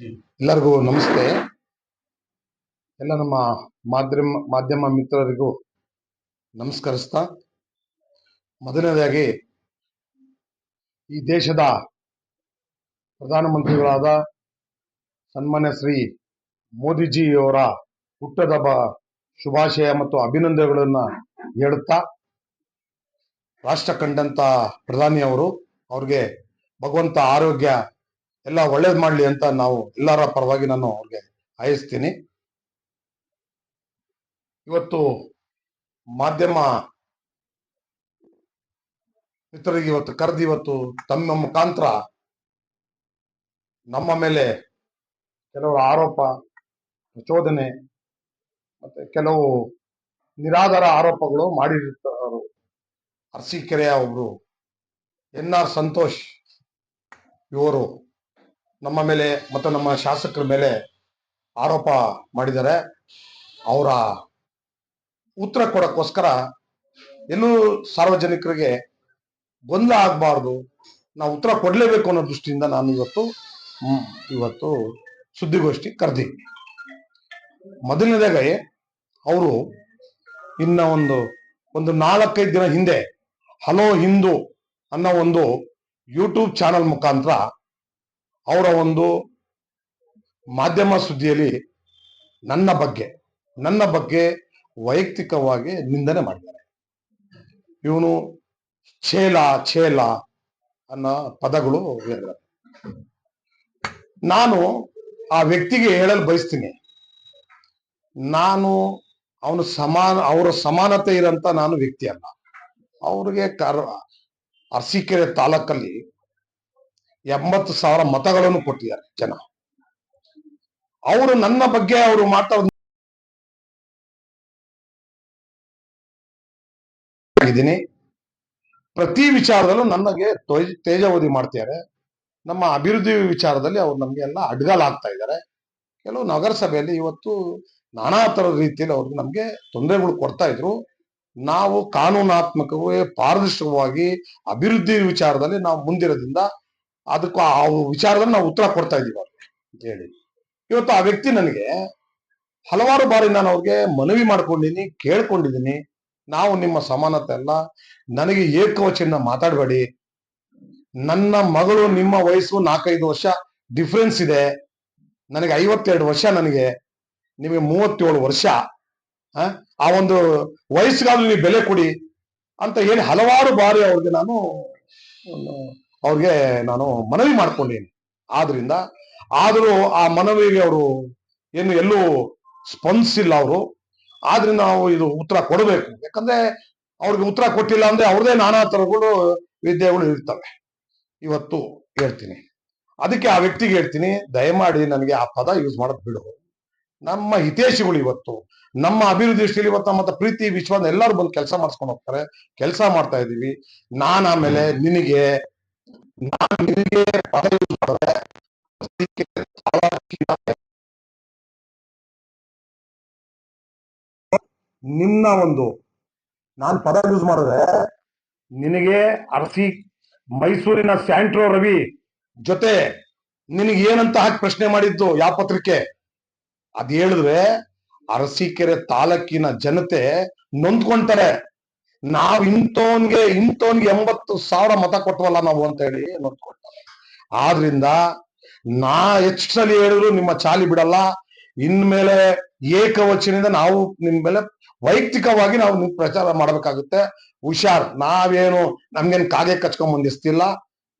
ಎಲ್ಲರಿಗೂ ನಮಸ್ತೆ. ಎಲ್ಲ ನಮ್ಮ ಮಾಧ್ಯಮ ಮಾಧ್ಯಮ ಮಿತ್ರರಿಗೂ ನಮಸ್ಕರಿಸ್ತಾ ಮೊದಲನೇದಾಗಿ ಈ ದೇಶದ ಪ್ರಧಾನಮಂತ್ರಿಗಳಾದ ಸನ್ಮಾನ್ಯ ಶ್ರೀ ಮೋದಿಜಿಯವರ ಹುಟ್ಟದ ಶುಭಾಶಯ ಮತ್ತು ಅಭಿನಂದನೆಗಳನ್ನ ಹೇಳುತ್ತಾ ರಾಷ್ಟ್ರ ಕಂಡಂತ ಪ್ರಧಾನಿ ಅವರು, ಅವ್ರಿಗೆ ಭಗವಂತ ಆರೋಗ್ಯ ಎಲ್ಲ ಒಳ್ಳೇದ್ ಮಾಡ್ಲಿ ಅಂತ ನಾವು ಎಲ್ಲರ ಪರವಾಗಿ ನಾನು ಅವ್ರಿಗೆ ಹಾಯಿಸ್ತೀನಿ. ಇವತ್ತು ಮಾಧ್ಯಮ ಮಿತ್ರರಿಗೆ ಇವತ್ತು ಕರೆದು ಇವತ್ತು ತಮ್ಮ ಮುಖಾಂತರ ನಮ್ಮ ಮೇಲೆ ಕೆಲವು ಆರೋಪ, ಪ್ರಚೋದನೆ ಮತ್ತೆ ಕೆಲವು ನಿರಾಧಾರ ಆರೋಪಗಳು ಮಾಡಿರ್ತಾರೆ ಅರಸೀಕೆರೆಯ ಒಬ್ರು ಎನ್ ಆರ್ ಸಂತೋಷ್ ಇವರು ನಮ್ಮ ಮೇಲೆ ಮತ್ತು ನಮ್ಮ ಶಾಸಕರ ಮೇಲೆ ಆರೋಪ ಮಾಡಿದ್ದಾರೆ. ಅವರ ಉತ್ತರ ಕೊಡೋಕ್ಕೋಸ್ಕರ ಎಲ್ಲೂ ಸಾರ್ವಜನಿಕರಿಗೆ ಗೊಂದಲ ಆಗಬಾರ್ದು. ನಾವು ಉತ್ತರ ಕೊಡಲೇಬೇಕು ಅನ್ನೋ ದೃಷ್ಟಿಯಿಂದ ನಾನು ಇವತ್ತು ಇವತ್ತು ಸುದ್ದಿಗೋಷ್ಠಿ ಕರೆದಿದ್ದೀನಿ ಮೊದಲನೇದಾಗಿ ಅವರು ಇನ್ನ ಒಂದು ಒಂದು ನಾಲ್ಕೈದು ದಿನ ಹಿಂದೆ ಹಲೋ ಹಿಂದೂ ಅನ್ನೋ ಒಂದು ಯೂಟ್ಯೂಬ್ ಚಾನಲ್ ಮುಖಾಂತರ ಅವರ ಒಂದು ಮಾಧ್ಯಮ ಸುದ್ದಿಯಲ್ಲಿ ನನ್ನ ಬಗ್ಗೆ ನನ್ನ ಬಗ್ಗೆ ವೈಯಕ್ತಿಕವಾಗಿ ನಿಂದನೆ ಮಾಡಿದ್ದಾರೆ. ಇವನು ಛೇಲ ಛೇಲ ಅನ್ನೋ ಪದಗಳು ಹೇಳಿದ್ದಾರೆ. ನಾನು ಆ ವ್ಯಕ್ತಿಗೆ ಹೇಳಲು ಬಯಸ್ತೀನಿ. ನಾನು ಅವನು ಸಮಾನ, ಅವರ ಸಮಾನತೆ ಇರಂತ ನಾನು ವ್ಯಕ್ತಿ ಅಲ್ಲ ಅವ್ರಿಗೆ ಕರ್, ಅರಸೀಕೆರೆ ತಾಲೂಕಲ್ಲಿ ಎಂಬತ್ತು ಸಾವಿರ ಮತಗಳನ್ನು ಕೊಟ್ಟಿದ್ದಾರೆ ಜನ. ಅವರು ನನ್ನ ಬಗ್ಗೆ ಅವರು ಮಾತಾಡ ಇದ್ದೀನಿ ಪ್ರತಿ ವಿಚಾರದಲ್ಲೂ ನನಗೆ ತೋಜ್- ತೇಜಾವಧಿ ಮಾಡ್ತಿದ್ದಾರೆ. ನಮ್ಮ ಅಭಿವೃದ್ಧಿ ವಿಚಾರದಲ್ಲಿ ಅವ್ರು ನಮ್ಗೆ ಎಲ್ಲ ಅಡ್ಗಲಾಗ್ತಾ ಇದ್ದಾರೆ. ಕೆಲವು ನಗರಸಭೆಯಲ್ಲಿ ಇವತ್ತು ನಾನಾ ತರದ ರೀತಿಯಲ್ಲಿ ಅವ್ರಿಗೆ ನಮ್ಗೆ ತೊಂದರೆಗಳು ಕೊಡ್ತಾ ಇದ್ರು. ನಾವು ಕಾನೂನಾತ್ಮಕವಾಗಿ ಪಾರದರ್ಶಕವಾಗಿ ಅಭಿವೃದ್ಧಿ ವಿಚಾರದಲ್ಲಿ ನಾವು ಮುಂದಿರೋದ್ರಿಂದ ಅದಕ್ಕೂ ಆ ವಿಚಾರದಲ್ಲಿ ನಾವು ಉತ್ತರ ಕೊಡ್ತಾ ಇದೀವಿ ಅವ್ರಿಗೆ ಅಂತ ಹೇಳಿ. ಇವತ್ತು ಆ ವ್ಯಕ್ತಿ ನನಗೆ ಹಲವಾರು ಬಾರಿ ನಾನು ಅವ್ರಿಗೆ ಮನವಿ ಮಾಡ್ಕೊಂಡಿದ್ದೀನಿ, ಕೇಳ್ಕೊಂಡಿದ್ದೀನಿ. ನಾವು ನಿಮ್ಮ ಸಮಾನತೆ ಅಲ್ಲ, ನನಗೆ ಏಕವಚನ ಮಾತಾಡಬೇಡಿ. ನನ್ನ ಮಗಳು ನಿಮ್ಮ ವಯಸ್ಸು ನಾಲ್ಕೈದು ವರ್ಷ ಡಿಫ್ರೆನ್ಸ್ ಇದೆ. ನನಗೆ ಐವತ್ತೆರಡು ವರ್ಷ ನನಗೆ, ನಿಮಗೆ ಮೂವತ್ತೇಳು ವರ್ಷ. ಆ? ಒಂದು ವಯಸ್ಸಿಗಾದ್ರೂ ನೀವು ಬೆಲೆ ಕೊಡಿ ಅಂತ ಏನು ಹಲವಾರು ಬಾರಿ ಅವ್ರಿಗೆ ನಾನು ಅವ್ರಿಗೆ ನಾನು ಮನವಿ ಮಾಡ್ಕೊಂಡೇನೆ. ಆದ್ರಿಂದ ಆದರೂ ಆ ಮನವಿಗೆ ಅವರು ಏನು ಎಲ್ಲೂ ಸ್ಪಂದಿಸಿಲ್ಲ ಅವರು. ಆದ್ರಿಂದ ನಾವು ಇದು ಉತ್ತರ ಕೊಡಬೇಕು. ಯಾಕಂದ್ರೆ ಅವ್ರಿಗೆ ಉತ್ತರ ಕೊಟ್ಟಿಲ್ಲ ಅಂದ್ರೆ ಅವ್ರದೇ ನಾನಾ ತರಗಳು ವಿದ್ಯೆಗಳು ಇರ್ತವೆ. ಇವತ್ತು ಹೇಳ್ತೀನಿ. ಅದಕ್ಕೆ ಆ ವ್ಯಕ್ತಿಗೆ ಹೇಳ್ತೀನಿ, ದಯಮಾಡಿ ನನಗೆ ಆ ಪದ ಯೂಸ್ ಮಾಡೋದು ಬಿಡು. ನಮ್ಮ ಹಿತೇಶಿಗಳು ಇವತ್ತು, ನಮ್ಮ ಅಭಿವೃದ್ಧಿ ದೃಷ್ಟಿಯಲ್ಲಿ ಇವತ್ತು ನಮ್ಮ ಪ್ರೀತಿ, ವಿಶ್ವಾಸ ಎಲ್ಲರೂ ಬಂದು ಕೆಲಸ ಮಾಡಿಸ್ಕೊಂಡು ಹೋಗ್ತಾರೆ. ಕೆಲಸ ಮಾಡ್ತಾ ಇದೀವಿ. ನಾನು ಆಮೇಲೆ ನಿನಗೆ ನಾನ್ ನಿನಗೆ ಪದ ಯೂಸ್ ಮಾಡಿದ್ರೆ ನಿನ್ನ ಒಂದು ನಾನು ಪದ ಯೂಸ್ ಮಾಡಿದ್ರೆ ನಿನಗೆ ಅರಸಿ ಮೈಸೂರಿನ ಸ್ಯಾಂಟ್ರೋ ರವಿ ಜೊತೆ ನಿನಗೆ ಏನಂತ ಹಾಕಿ ಪ್ರಶ್ನೆ ಮಾಡಿದ್ದು ಯಾವ ಪತ್ರಿಕೆ? ಅದ್ ಹೇಳಿದ್ರೆ ಅರಸೀಕೆರೆ ತಾಲೂಕಿನ ಜನತೆ ನೊಂದ್ಕೊಂತಾರೆ. ನಾವ್ ಇಂಥವನ್ಗೆ ಇಂಥವನ್ಗೆ ಎಂಬತ್ತು ಸಾವಿರ ಮತ ಕೊಟ್ವಲ್ಲ ನಾವು ಅಂತ ಹೇಳಿ ನೋಡ್ಕೊಳ್ತಾರೆ. ಆದ್ರಿಂದ ನಾ ಎಷ್ಟಲ್ಲಿ ಹೇಳಿದ್ರು ನಿಮ್ಮ ಚಾಲಿ ಬಿಡಲ್ಲ. ಇನ್ಮೇಲೆ ಏಕವಚನದಿಂದ ನಾವು ನಿಮ್ ಮೇಲೆ ವೈಯಕ್ತಿಕವಾಗಿ ನಾವು ನಿಮ್ ಪ್ರಚಾರ ಮಾಡ್ಬೇಕಾಗುತ್ತೆ. ಹುಷಾರ್, ನಾವೇನು ನಮ್ಗೇನ್ ಕಾಗೆ ಕಚ್ಕೊಂಡ್ ಬಂದಿಸ್ತಿಲ್ಲ.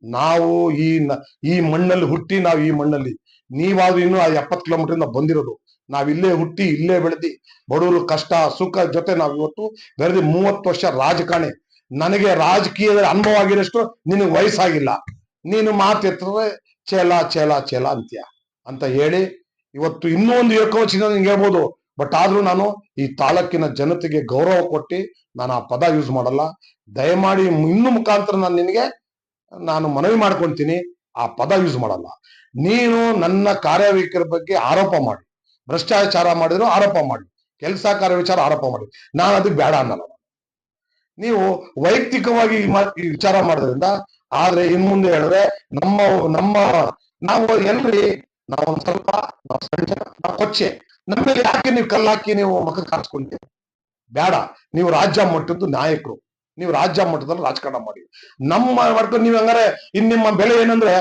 ನಾವು ಈ ಈ ಮಣ್ಣಲ್ಲಿ ಹುಟ್ಟಿ ನಾವು ಈ ಮಣ್ಣಲ್ಲಿ. ನೀವಾದ್ರೂ ಇನ್ನು ಆ ಎಪ್ಪತ್ತು ಕಿಲೋಮೀಟರ್ ಇಂದ ಬಂದಿರೋದು. ನಾವ್ ಇಲ್ಲೇ ಹುಟ್ಟಿ, ಇಲ್ಲೇ ಬೆಳೆದಿ, ಬಡವರು ಕಷ್ಟ, ಸುಖ ಜೊತೆ ನಾವು ಇವತ್ತು ಬೆಳೆದಿ ಮೂವತ್ತು ವರ್ಷ ರಾಜಕಾರಣಿ ನನಗೆ ರಾಜಕೀಯದ ಅನುಭವ ಆಗಿರೋಷ್ಟು ನಿನಗೆ ವಯಸ್ಸಾಗಿಲ್ಲ. ನೀನು ಮಾತು ಎತ್ತಿದ್ರೆ ಚೇಲ ಚೇಲ ಚೇಲ ಅಂತ್ಯ. ಅಂತ ಹೇಳಿ ಇವತ್ತು ಇನ್ನೂ ಒಂದು ಏಕವಚನ ನಿಂಗೆ ಹೇಳ್ಬೋದು. ಬಟ್ ಆದ್ರೂ ನಾನು ಈ ತಾಲೂಕಿನ ಜನತೆಗೆ ಗೌರವ ಕೊಟ್ಟು ನಾನು ಆ ಪದ ಯೂಸ್ ಮಾಡಲ್ಲ. ದಯಮಾಡಿ ಇನ್ನು ಮುಖಾಂತರ ನಾನು ನಿನಗೆ ನಾನು ಮನವಿ ಮಾಡ್ಕೊಂತೀನಿ. ಆ ಪದ ಯೂಸ್ ಮಾಡಲ್ಲ. ನೀನು ನನ್ನ ಕಾರ್ಯವೈಖರ ಬಗ್ಗೆ ಆರೋಪ ಮಾಡಿ. ಭ್ರಷ್ಟಾಚಾರ ಮಾಡಿದ್ರು ಆರೋಪ ಮಾಡಿ. ಕೆಲಸ ಕಾರ್ಯ ವಿಚಾರ ಆರೋಪ ಮಾಡಿ. ನಾನು ಅದಕ್ಕೆ ಬೇಡ ಅನ್ನಲ್ಲ ನೀವು ವೈಯಕ್ತಿಕವಾಗಿ ಈ ವಿಚಾರ ಮಾಡೋದ್ರಿಂದ ಆದ್ರೆ ಇನ್ ಮುಂದೆ ಹೇಳಿದ್ರೆ ನಮ್ಮ ನಮ್ಮ, ನಾವು ಎಲ್ರಿ ನಾವು ಸ್ವಲ್ಪ, ನಾವು ಸಣ್ಣ ನಾವು ಕೊಚ್ಚೆ. ನಮ್ಮ ಮೇಲೆ ಯಾಕೆ ನೀವು ಕಲ್ಲಾಕಿ ನೀವು ಮಕ್ಕ ಕಾಣಿಸ್ಕೊಂತೀರಿ ಬೇಡ ನೀವು ರಾಜ್ಯ ಮಟ್ಟದ್ದು ನಾಯಕರು. ನೀವು ರಾಜ್ಯ ಮಟ್ಟದಲ್ಲಿ ರಾಜಕಾರಣ ಮಾಡಿ. ನಮ್ಮ ವರ್ಗ ನೀವು ಹಂಗಾರೆ ಇನ್ ನಿಮ್ಮ ಬೆಳೆ ಏನಂದ್ರೆ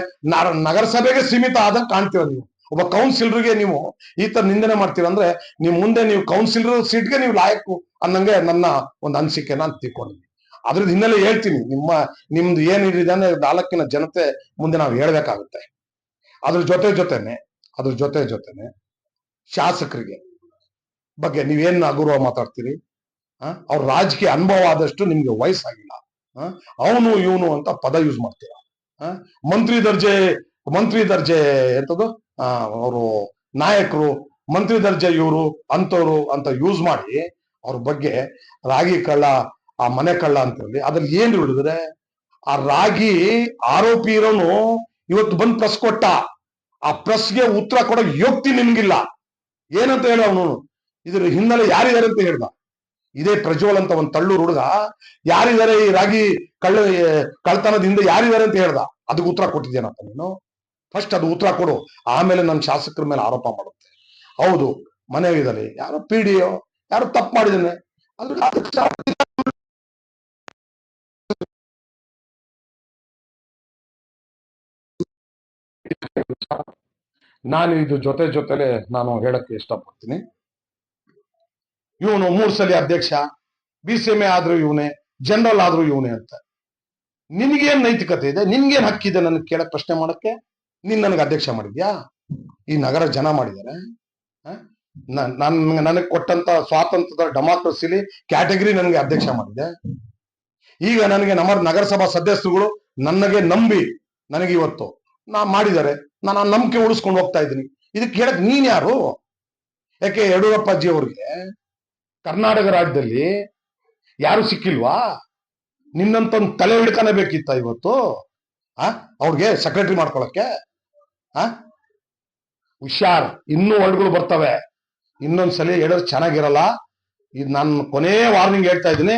ನಗರಸಭೆಗೆ ಸೀಮಿತ ಆದಂಗೆ ಕಾಣ್ತೀರ ನೀವು. ಒಬ್ಬ ಕೌನ್ಸಿಲರ್ಗೆ ನೀವು ಈ ತರ ನಿಂದನೆ ಮಾಡ್ತೀರ ಅಂದ್ರೆ ನೀವು ಮುಂದೆ ನೀವು ಕೌನ್ಸಿಲರ್ ಸೀಟ್ಗೆ ನೀವು ಲಾಯಕು ಅನ್ನಂಗೆ ನನ್ನ ಒಂದು ಅನಿಸಿಕೆ ನಾನು ತಿಳ್ಕೊಂಡಿದ್ದೀನಿ ಅದ್ರದ್ದು ಹಿನ್ನೆಲೆ ಹೇಳ್ತೀನಿ, ನಿಮ್ಮ, ನಿಮ್ದು ಏನಿದೆ ಅಂದ್ರೆ ನಾಲ್ಕಿನ ಜನತೆ ಮುಂದೆ ನಾವು ಹೇಳ್ಬೇಕಾಗುತ್ತೆ ಅದ್ರ ಜೊತೆ ಜೊತೆನೆ, ಅದ್ರ ಜೊತೆ ಜೊತೆನೆ ಶಾಸಕರಿಗೆ ಬಗ್ಗೆ ನೀವೇನ್ ಅಗೌರವ ಮಾತಾಡ್ತೀರಿ? ಅವ್ರ ರಾಜಕೀಯ ಅನುಭವ ಆದಷ್ಟು ನಿಮ್ಗೆ ವಯಸ್ಸಾಗಿಲ್ಲ ಅವನು ಇವನು ಅಂತ ಪದ ಯೂಸ್ ಮಾಡ್ತೀರಾ? ಮಂತ್ರಿ ದರ್ಜೆ ಮಂತ್ರಿ ದರ್ಜೆ ಎಂತದು ಅವರು ನಾಯಕರು, ಮಂತ್ರಿ ದರ್ಜೆ ಇವರು ಅಂತವ್ರು ಅಂತ ಯೂಸ್ ಮಾಡಿ ಅವ್ರ ಬಗ್ಗೆ ರಾಗಿ ಕಳ್ಳ, ಆ ಮನೆ ಕಳ್ಳ ಅಂತ ಹೇಳಿ ಅದ್ರಲ್ಲಿ ಏನ್ ಹಿಡಿದ್ರೆ ಆ ರಾಗಿ ಆರೋಪಿ ಇರೋನು ಇವತ್ತು ಬಂದ್ ಪ್ರೆಸ್ ಕೊಟ್ಟ. ಆ ಪ್ರೆಸ್ಗೆ ಉತ್ತರ ಕೊಡೋ ಯೋಗ್ತಿ ನಿಮ್ಗಿಲ್ಲ. ಏನಂತ ಹೇಳ ಅವನು. ಇದ್ರ ಹಿನ್ನೆಲೆ ಯಾರಿದ್ದಾರೆ ಅಂತ ಹೇಳ್ದ. ಇದೇ ಪ್ರಜ್ವಲ್ ಅಂತ ಒಂದ್ ತಳ್ಳೂರು ಹುಡುಗ ಯಾರಿದ್ದಾರೆ ಈ ರಾಗಿ ಕಳ್ಳ, ಕಳ್ತನದಿಂದ ಯಾರಿದ್ದಾರೆ ಅಂತ ಹೇಳ್ದ. ಅದಕ್ಕೆ ಉತ್ತರ ಕೊಟ್ಟಿದ್ದೇನಪ್ಪ ನೀನು? ಫಸ್ಟ್ ಅದು ಉತ್ತರ ಕೊಡು. ಆಮೇಲೆ ನನ್ನ ಶಾಸಕರ ಮೇಲೆ ಆರೋಪ ಮಾಡುತ್ತೆ. ಹೌದು, ಮನೆ ಮನೆಯಲ್ಲಿ ಯಾರು ಪಿ ಡಿ ಯಾರು ತಪ್ಪು ಮಾಡಿದ್ದಾನೆ. ನಾನು ಇದು ಜೊತೆ ಜೊತೆಲೆ ನಾನು ಹೇಳಕ್ಕೆ ಇಷ್ಟಪಡ್ತೀನಿ. ಇವನು ಮೂರ್ ಸಲ ಅಧ್ಯಕ್ಷ, ಬಿ ಸಿ ಎಂ ಎ ಆದ್ರೂ ಇವನೇ, ಜನರಲ್ ಆದ್ರೂ ಇವನೇ ಅಂತ. ನಿನ್ಗೇನ್ ನೈತಿಕತೆ ಇದೆ? ನಿನ್ಗೇನ್ ಹಕ್ಕಿದೆ ನನಗೆ ಕೇಳಕ್ ಪ್ರಶ್ನೆ ಮಾಡಕ್ಕೆ? ನೀನ್ ನನಗೆ ಅಧ್ಯಕ್ಷ ಮಾಡಿದ್ಯಾ? ಈ ನಗರ ಜನ ಮಾಡಿದ್ದಾರೆ ನನ್, ನನಗೆ ಕೊಟ್ಟಂತ ಸ್ವಾತಂತ್ರ್ಯದ ಡೆಮಾಕ್ರಸಿಲಿ ಕ್ಯಾಟಗರಿ ನನಗೆ ಅಧ್ಯಕ್ಷ ಮಾಡಿದೆ. ಈಗ ನನಗೆ ನಮ್ಮ ನಗರಸಭಾ ಸದಸ್ಯರುಗಳು ನನಗೆ ನಂಬಿ ನನಗೆ ಇವತ್ತು ನಾ ಮಾಡಿದ್ದಾರೆ. ನಾನು ಆ ನಂಬಿಕೆ ಉಳಿಸ್ಕೊಂಡು ಹೋಗ್ತಾ ಇದ್ದೀನಿ. ಇದಕ್ಕೆ ಹೇಳಕ್ ನೀನ್ ಯಾರು? ಯಾಕೆ ಯಡಿಯೂರಪ್ಪಾಜಿ ಅವ್ರಿಗೆ ಕರ್ನಾಟಕ ರಾಜ್ಯದಲ್ಲಿ ಯಾರು ಸಿಕ್ಕಿಲ್ವಾ? ನಿನ್ನಂತ ಒಂದು ತಲೆ ಹಿಡ್ಕನೇ ಬೇಕಿತ್ತ ಇವತ್ತು? ಆ ಅವ್ರಿಗೆ ಸೆಕ್ರೆಟರಿ ಮಾಡ್ಕೊಳಕ್ಕೆ? ಆ? ಹುಷಾರ್. ಇನ್ನೂ ವರ್ಡ್ಗಳು ಬರ್ತವೆ. ಇನ್ನೊಂದ್ಸಲ ಹೇಳೋದು ಚೆನ್ನಾಗಿರಲ್ಲ. ಇದು ನಾನು ಕೊನೆ ವಾರ್ನಿಂಗ್ ಹೇಳ್ತಾ ಇದ್ದೀನಿ.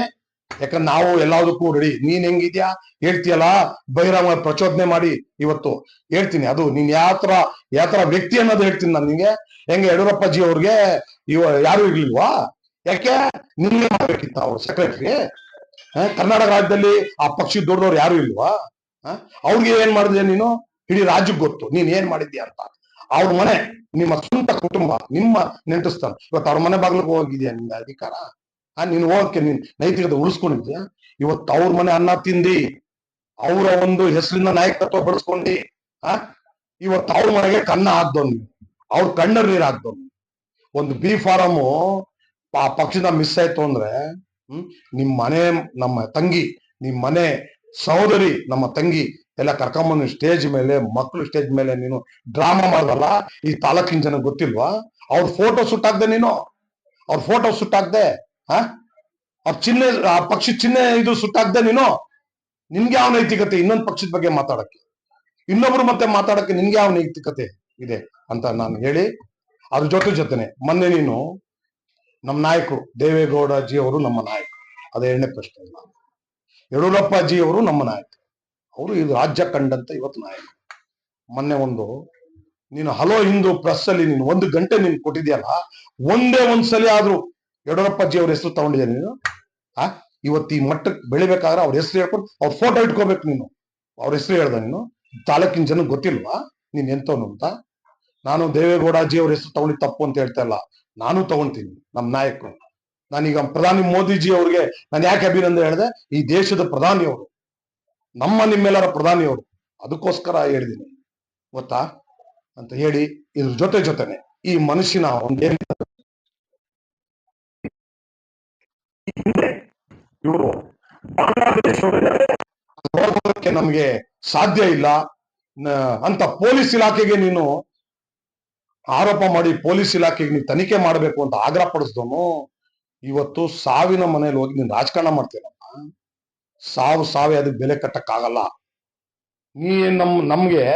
ಯಾಕಂದ್ರೆ ನಾವು ಎಲ್ಲದಕ್ಕೂ ರೆಡಿ ನೀನ್ ಹೆಂಗಿದ್ಯಾ? ಹೇಳ್ತೀಯಲ್ಲ? ಬಹಿರಂಗ ಪ್ರಚೋದನೆ ಮಾಡಿ ಇವತ್ತು. ಹೇಳ್ತೀನಿ, ಅದು ನೀನ್ ಯಾವ ತರ ವ್ಯಕ್ತಿ ಅನ್ನೋದು ಹೇಳ್ತೀನಿ ನಾನು ನಿಂಗೆ. ಹೆಂಗೆ ಯಡಿಯೂರಪ್ಪಾಜಿ ಅವ್ರಿಗೆ ಇವ ಯಾರು ಇರ್ಲಿಲ್ವಾ? ಯಾಕೆ? ನಿಮ್ಗೆ ಮಾಡ್ಬೇಕಿತ್ತ ಅವ್ರು ಸೆಕ್ರೆಟರಿ ಕರ್ನಾಟಕ ರಾಜ್ಯದಲ್ಲಿ ಆ ಪಕ್ಷಿ ದೊಡ್ಡದವ್ರು ಯಾರು ಇಲ್ವಾ? ಅವ್ರಿಗೆ ಏನ್ ಮಾಡಿದೆ ನೀನು? ಇಡೀ ರಾಜ್ಯಕ್ಕೆ ಗೊತ್ತು, ನೀನ್ ಏನ್ ಮಾಡಿದ್ಯಾ ಅಂತ. ಅವ್ರ ಮನೆ, ನಿಮ್ಮ ಸ್ವಂತ ಕುಟುಂಬ, ನಿಮ್ಮ ನೆಂಟಸ್ತಾನ ಇವತ್ತು ಅವ್ರ ಮನೆ ಬಾಗ್ಲಿಗೆ ಹೋಗಿದ್ಯಾ ನಿನ್ನ ಅಧಿಕಾರ? ಆ, ನೀನು ಹೋಗಕ್ಕೆ ನೀನ್ ನೈತಿಕತೆ ಉಳಿಸ್ಕೊಂಡಿದ್ಯಾ? ಇವತ್ತು ಅವ್ರ ಮನೆ ಅನ್ನ ತಿಂದಿ, ಅವರ ಒಂದು ಹೆಸರಿನ ನಾಯಕತ್ವ ಬಳಸ್ಕೊಂಡಿ, ಆ, ಇವತ್ತು ಅವ್ರ ಮನೆಗೆ ಕನ್ನ ಹಾಕ್ದವ್ನು ಅವ್ರ ಕಣ್ಣರ್ ನೀರ್ ಹಾಕ್ದವ್ನು ಒಂದು ಬಿ ಫಾರಮು, ಆ ಪಕ್ಷದ ಮಿಸ್ ಆಯ್ತು ಅಂದ್ರೆ, ಹ್ಮ್, ನಿಮ್ ಮನೆ, ನಮ್ಮ ತಂಗಿ, ನಿಮ್ ಮನೆ ಸಹೋದರಿ, ನಮ್ಮ ತಂಗಿ ಎಲ್ಲ ಕರ್ಕೊಂಬಂದು ಸ್ಟೇಜ್ ಮೇಲೆ ಮಕ್ಕಳು ಸ್ಟೇಜ್ ಮೇಲೆ ನೀನು ಡ್ರಾಮಾ ಮಾಡಲ್ಲ ಈ ತಾಲೂಕಿನ ಜನ ಗೊತ್ತಿಲ್ವಾ? ಅವ್ರ ಫೋಟೋ ಸುಟ್ಟಾಕ್ದೆ ನೀನು. ಅವ್ರ ಫೋಟೋ ಸುಟ್ಟಾಕ್ದೆ ಹಾ ಅವ್ರ ಚಿಹ್ನೆ, ಆ ಪಕ್ಷಿ ಚಿಹ್ನೆ ಇದು ಸುಟ್ಟಾಕ್ದೆ ನೀನು. ನಿನ್ಗೆ ಯಾವ ನೈತಿಕತೆ, ಇನ್ನೊಂದು ಪಕ್ಷದ ಬಗ್ಗೆ ಮಾತಾಡಕ್ಕೆ. ಇನ್ನೊಬ್ರು ಮತ್ತೆ ಮಾತಾಡಕ್ಕೆ ನಿನ್ಗೆ ಯಾವ ನೈತಿಕತೆ ಇದೆ ಅಂತ ನಾನು ಹೇಳಿ, ಅದ್ರ ಜೊತೆ ಜೊತೆನೆ, ಮೊನ್ನೆ ನೀನು ನಮ್ಮ ನಾಯಕರು ದೇವೇಗೌಡ ಜಿ ಅವರು ನಮ್ಮ ನಾಯಕ ಅದೇ ಎರಡನೇ ಪ್ರಶ್ನೆ. ಯಡಿಯೂರಪ್ಪ ಜಿ ಅವರು ನಮ್ಮ ನಾಯಕರು. ಅವರು ಇದು ರಾಜ್ಯ ಕಂಡಂತ ಇವತ್ತು ನಾಯಕ. ಮೊನ್ನೆ ಒಂದು, ನೀನು ಹಲೋ ಹಿಂದೂ ಪ್ರೆಸ್ ಅಲ್ಲಿ ನೀನು ಒಂದು ಗಂಟೆ ನೀನು ಕೊಟ್ಟಿದ್ಯಲ್ಲ, ಒಂದೇ ಒಂದ್ಸಲಿ ಆದ್ರೂ ಯಡಿಯೂರಪ್ಪ ಜಿ ಅವ್ರ ಹೆಸರು ತಗೊಂಡಿದ್ಯಾ ನೀನು? ಆ? ಇವತ್ತು ಈ ಮಟ್ಟಕ್ಕೆ ಬೆಳಿಬೇಕಾದ್ರೆ ಅವ್ರ ಹೆಸರು ಹೇಳ್ಕೊಂಡು ಅವ್ರ ಫೋಟೋ ಇಟ್ಕೋಬೇಕು ನೀನು. ಅವ್ರ ಹೆಸರು ಹೇಳ್ದ ನೀನು? ತಾಲೂಕಿನ ಜನ ಗೊತ್ತಿಲ್ವಾ? ನೀನ್ ಎಂತವನು ಅಂತ? ನಾನು ದೇವೇಗೌಡಜಿ ಅವ್ರ ಹೆಸರು ತಗೊಂಡಿದ್ ತಪ್ಪು ಅಂತ ಹೇಳ್ತಾ ಇಲ್ಲ. ನಾನು ತಗೊಂತೀನಿ ನಮ್ಮ ನಾಯಕರು. ನಾನೀಗ ಪ್ರಧಾನಿ ಮೋದಿಜಿ ಅವ್ರಿಗೆ ನಾನು ಯಾಕೆ ಅಭಿನಂದನೆ ಹೇಳಿದೆ? ಈ ದೇಶದ ಪ್ರಧಾನಿ ಅವರು. ನಮ್ಮ ನಿಮ್ಮೆಲ್ಲರ ಪ್ರಧಾನಿಯವರು. ಅದಕ್ಕೋಸ್ಕರ ಹೇಳಿದ್ದೀನಿ ಗೊತ್ತಾ? ಅಂತ ಹೇಳಿ ಇದ್ರ ಜೊತೆ ಜೊತೆನೆ ಈ ಮನುಷ್ಯನ ಒಂದೇನು ಇವರು ನೋಡೋದಕ್ಕೆ ನಮ್ಗೆ ಸಾಧ್ಯ ಇಲ್ಲ. ಅಂತ ಪೊಲೀಸ್ ಇಲಾಖೆಗೆ ನೀನು ಆರೋಪ ಮಾಡಿ ಪೊಲೀಸ್ ಇಲಾಖೆಗೆ ನೀನು ತನಿಖೆ ಮಾಡಬೇಕು ಅಂತ ಆಗ್ರಹ ಪಡಿಸಿದವನು ಇವತ್ತು ಸಾವಿನ ಮನೇಲಿ ಹೋಗಿ ನೀನ್ ರಾಜಕಾರಣ ಮಾಡ್ತೀನಪ್ಪ ಸಾವು ಸಾವೇ ಅದಕ್ಕೆ ಬೆಲೆ ಕಟ್ಟಕ್ಕಾಗಲ್ಲ. ನೀ ನಮ್, ನಮ್ಗೆ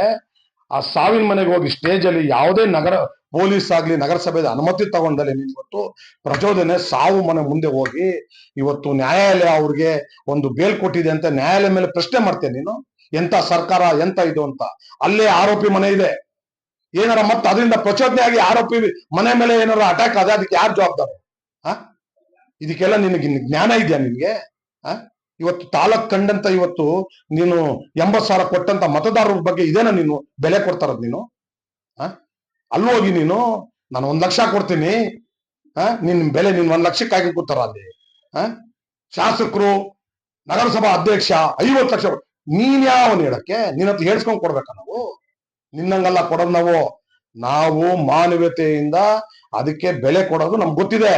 ಆ ಸಾವಿನ ಮನೆಗೆ ಹೋಗಿ ಸ್ಟೇಜ್ ಅಲ್ಲಿ ಯಾವುದೇ ನಗರ, ಪೊಲೀಸ್ ಆಗ್ಲಿ, ನಗರಸಭೆದ ಅನುಮತಿ ತಗೊಂಡಲ್ಲಿ ನೀನ್ ಇವತ್ತು ಪ್ರಚೋದನೆ ಸಾವು ಮನೆ ಮುಂದೆ ಹೋಗಿ ಇವತ್ತು ನ್ಯಾಯಾಲಯ ಅವ್ರಿಗೆ ಒಂದು ಬೇಲ್ ಕೊಟ್ಟಿದೆ ಅಂತ ನ್ಯಾಯಾಲಯ ಮೇಲೆ ಪ್ರಶ್ನೆ ಮಾಡ್ತೇನೆ ನೀನು? ಎಂತ ಸರ್ಕಾರ, ಎಂತ ಇದು ಅಂತ. ಅಲ್ಲೇ ಆರೋಪಿ ಮನೆ ಇದೆ. ಏನಾರ ಮತ್ತೆ ಅದರಿಂದ ಪ್ರಚೋದನೆ ಆಗಿ ಆರೋಪಿ ಮನೆ ಮೇಲೆ ಏನಾರ ಅಟ್ಯಾಕ್ ಆದ ಅದಕ್ಕೆ ಯಾರು ಜವಾಬ್ದಾರ? ಆ? ಇದಕ್ಕೆಲ್ಲ ನಿನಗೆ ಜ್ಞಾನ ಇದೆಯಾ ನಿನ್ಗೆ? ಆ? ಇವತ್ತು ತಾಲೂಕ್ ಕಂಡಂತ ಇವತ್ತು ನೀನು ಎಂಬತ್ ಸಾವಿರ ಕೊಟ್ಟಂತ ಮತದಾರರ ಬಗ್ಗೆ ಇದೇನ ನೀನು ಬೆಲೆ ಕೊಡ್ತಾರದ್ ನೀನು? ಅಲ್ಲಿ ಹೋಗಿ ನೀನು, ನಾನು ಒಂದ್ ಲಕ್ಷ ಕೊಡ್ತೀನಿ ನಿನ್ ಬೆಲೆ ನೀನ್ ಒಂದ್ ಲಕ್ಷಕ್ಕಾಗಿ ಕೂತಾರ ಅಲ್ಲಿ ಶಾಸಕರು, ನಗರಸಭಾ ಅಧ್ಯಕ್ಷ ಐವತ್ತು ಲಕ್ಷ ನೀನ್ ಯಾವನ್ ಹೇಳಕ್ಕೆ? ನಿನ್ನ ಹತ್ರ ಹೇಳ್ಸ್ಕೊಂಡ್ ಕೊಡ್ಬೇಕ ನಾವು? ನಿನ್ನಂಗಲ್ಲ ಕೊಡೋದು ನಾವು. ನಾವು ಮಾನವೀಯತೆಯಿಂದ ಅದಕ್ಕೆ ಬೆಲೆ ಕೊಡೋದು ನಮ್ಗೆ ಗೊತ್ತಿದೆ.